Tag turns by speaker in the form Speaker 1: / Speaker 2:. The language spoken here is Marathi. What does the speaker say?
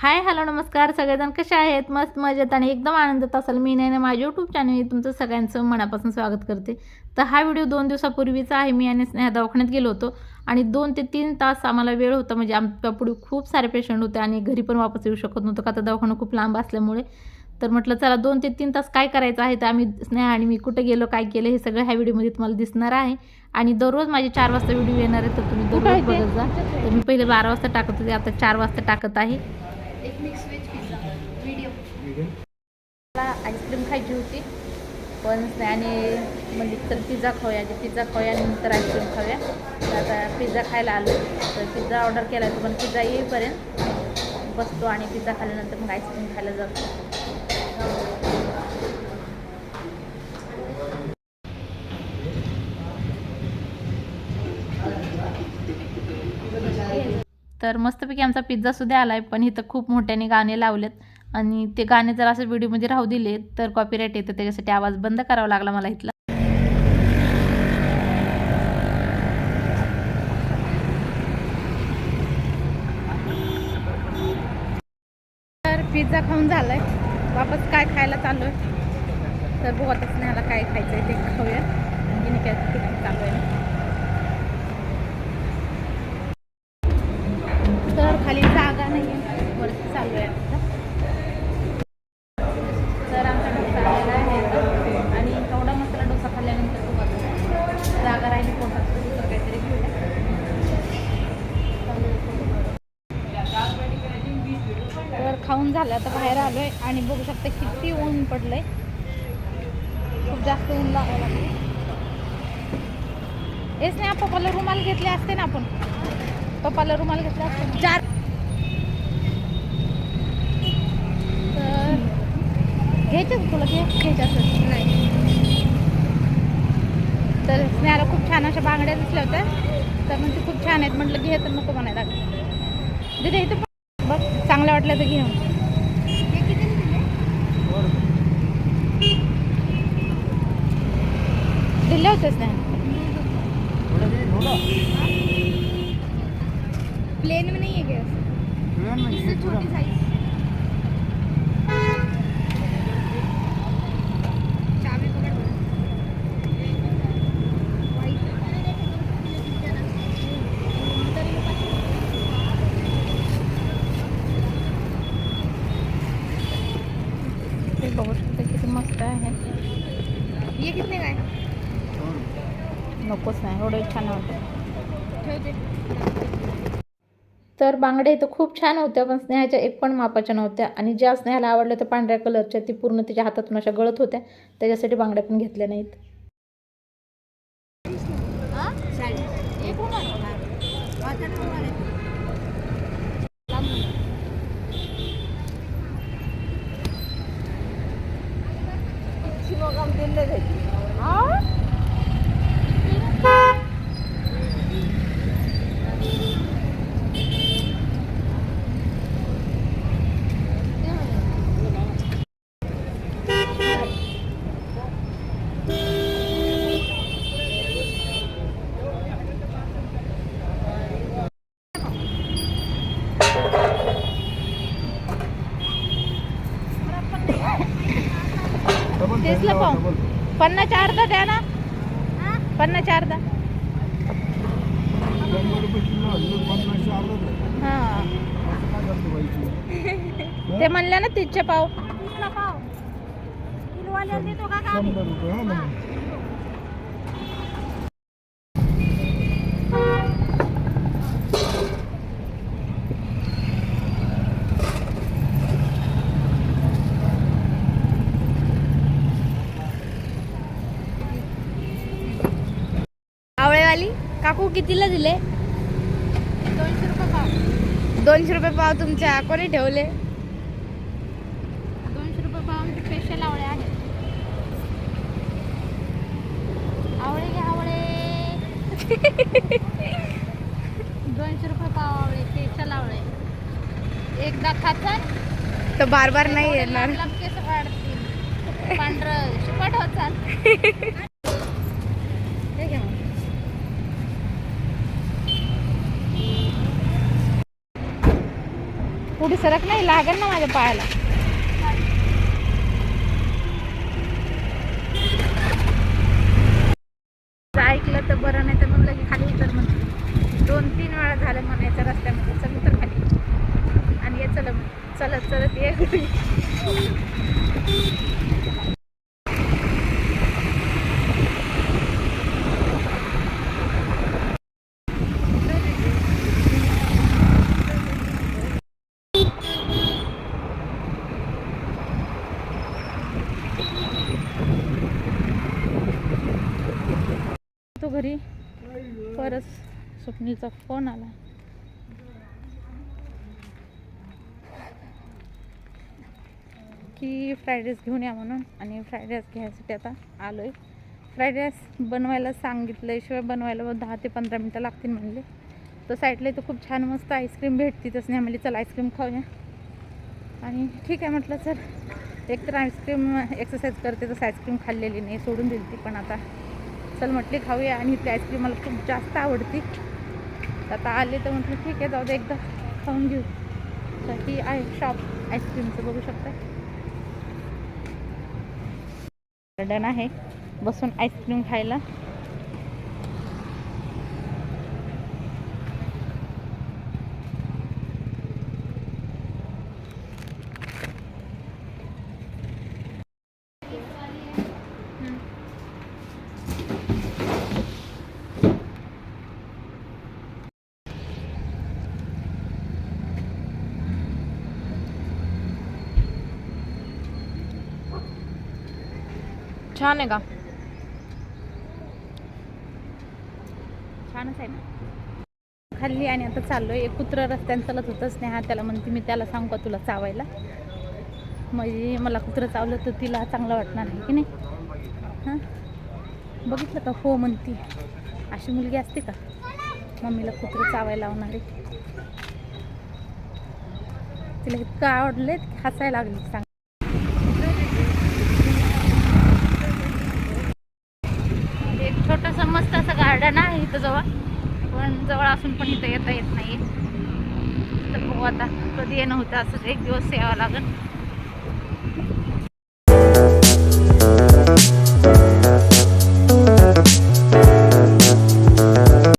Speaker 1: हाय हॅलो नमस्कार. सगळेजण कसे आहेत? मस्त मजेत आणि एकदम आनंदात असाल. मी नाही माझ्या यूट्यूब चॅनल तुमचं सगळ्यांचं मनापासून स्वागत करते. तर हा व्हिडिओ दोन दिवसापूर्वीचा आहे. मी आणि स्नेहा दवाखान्यात गेलो होतो आणि दोन ते तीन तास आम्हाला वेळ होता. म्हणजे आमच्या पुढे खूप सारे पेशंट होते आणि घरी पण वापस येऊ शकत नव्हतं का तर दवाखाना खूप लांब असल्यामुळे. तर म्हटलं चला दोन ते तीन तास काय करायचं आहे? तर आम्ही स्नेहा आणि मी कुठे गेलो काय केलं हे सगळं ह्या व्हिडिओमध्ये तुम्हाला दिसणार आहे. आणि दररोज माझे चार वाजता व्हिडिओ येणार आहे तर तुम्ही दररोज बघत जा. तर मी पहिले बारा वाजता टाकत होते आता चार वाजता टाकत आहे.
Speaker 2: एक मिक्स व्हेज पिझ्झा मीडियम
Speaker 1: मला आईस्क्रीम खायची होती. पण आणि म्हणजे तर पिझ्झा खाऊया. जे पिझ्झा खाऊया आणि नंतर आईस्क्रीम खाऊया. तर आता पिझ्झा खायला आलो. तर पिझ्झा ऑर्डर केला आहे पण पिझ्झा येईपर्यंत बसतो आणि पिझ्झा खाल्ल्यानंतर मग आईस्क्रीम खायला जातो. तर मस्तपैकी आमचा पिझ्झासुद्धा आला आहे पण इथं खूप मोठ्याने गाणे लावलेत. आणि ते गाणे जर असं व्हिडिओमध्ये राहू दिले तर कॉपीराईट येतं. त्याच्यासाठी आवाज बंद करावा लागला मला इथला. तर पिझ्झा खाऊन झालाय. वापस काय खायला चालू आहे? तर बघतच आता आला काय खायचं आहे ते खाऊया. आणखी काय चालू आहे तर झालं आता बाहेर आलोय आणि बघू शकता किती ऊन पडलंय. खूप जास्त ऊन लागायला हेच नाही पप्पाला रुमाल घेतले असते ना आपण. पप्पाला रुमाल घेतला असते चार तर घ्यायचं तुला? घे घ्यायचं असं नाही. तर स्नेहाला खूप छान अशा बांगड्या दिसल्या होत्या. तर म्हणजे खूप छान आहेत. म्हटलं घे तर नको म्हणायला लागलं. दिदे इथं बघ चांगलं वाटलं तर घेऊन
Speaker 2: हे किती दिले
Speaker 1: दिल्या होत्याच नाही
Speaker 2: प्लेन में नहीं है क्या इससे छोटी साइज चाबी पकड़
Speaker 1: ते बघू शकते किती मस्त आहे
Speaker 2: ये कितने का है
Speaker 1: नकोच नाही. एवढं छान
Speaker 2: ठेवते.
Speaker 1: तर बांगड्या इथं खूप छान होत्या पण स्नेहाच्या एक पण मापाच्या नव्हत्या. आणि ज्या स्नेहाला आवडल्या त्या पांढऱ्या कलरच्या ती पूर्ण तिच्या हातातून अशा गळत होत्या. त्याच्यासाठी बांगड्या पण घेतल्या नाहीत.
Speaker 2: रुमाल है
Speaker 1: पन्नासच्या अर्धा द्या ना. पन्नासच्या अर्धा. हां. ते? म्हणलं ना तीसचे पाव
Speaker 2: पाव देतो का का
Speaker 1: आवळेवाली काकू कितीला दिले?
Speaker 2: दोनशे रुपये पाव.
Speaker 1: दोनशे रुपये पाव तुमच्या. कोणी ठेवले?
Speaker 2: दोनशे रुपये पाव आमचे स्पेशल आवळे आहेत. आवळे घ्या आवळे. दोनशे रुपये पाव आवळे स्पेशल आवळे. एकदा खातात.
Speaker 1: तर बार बार नाही येणार.
Speaker 2: केस वाढतील पांढरं. शिपट होत चाल हे घ्या मग.
Speaker 1: पुढे सरक नाही लागेल ना माझ्या पायाला. ऐकलं तर बरं नाही तर म्हणलं की खाली उतर म्हणते. दोन तीन वेळा झालं म्हणायचं रस्त्यामध्ये. चल उतर खाली. आणि ये चल चलत चलत ये घरी. परत स्वप्नीलचा फोन आला. की फ्राईड राईस घेऊन या म्हणून. आणि फ्राईड राईस घ्यायसाठी आता आलो आहे फ्राईड राईस बनवायला सांगितलं शिवाय बनवायला दहा ते पंधरा मिनटं लागतील म्हणले. तर साईडला इथं खूप छान मस्त आईस्क्रीम भेटते. तसं नाही म्हणजे चला आईस्क्रीम खाऊया. आणि ठीक आहे म्हटलं सर एक तर आईस्क्रीम एक्सरसाइज करते तसं आईस्क्रीम खाल्लेली नाही सोडून दिली ती पण आता चल म्हटली खाऊया आणि इथली आईस्क्रीम मला खूप जास्त आवडती. तर आता आले तर म्हटलं ठीक आहे जाऊ दे एकदा खाऊन घेऊ. तर ही आहे शॉप आईस्क्रीमचं बघू शकता गार्डन आहे. बसून आईस्क्रीम खायला.
Speaker 2: छान आहे का?
Speaker 1: छानच आहे ना. खाल्ली आणि आता चाललोय. एक कुत्र रस्त्याने चालत होतं स्नेहा त्याला म्हणते मी त्याला सांगू का तुला चावायला? म्हणजे मला कुत्रं चावलं तर तिला चांगलं वाटणार आहे की नाही? हां? बघितलं का? हो म्हणती. अशी मुलगी असते का? मम्मीला कुत्रं चावायला लावणारी तिला इतकं आवडले हसायला लागली. सांग असं मस्त असं गार्डन आहे इथं जवळ. पण जवळ असून पण इथं येता येत नाही तर बघू आता कधी येणं होतं असं एक दिवस यावं लागेल.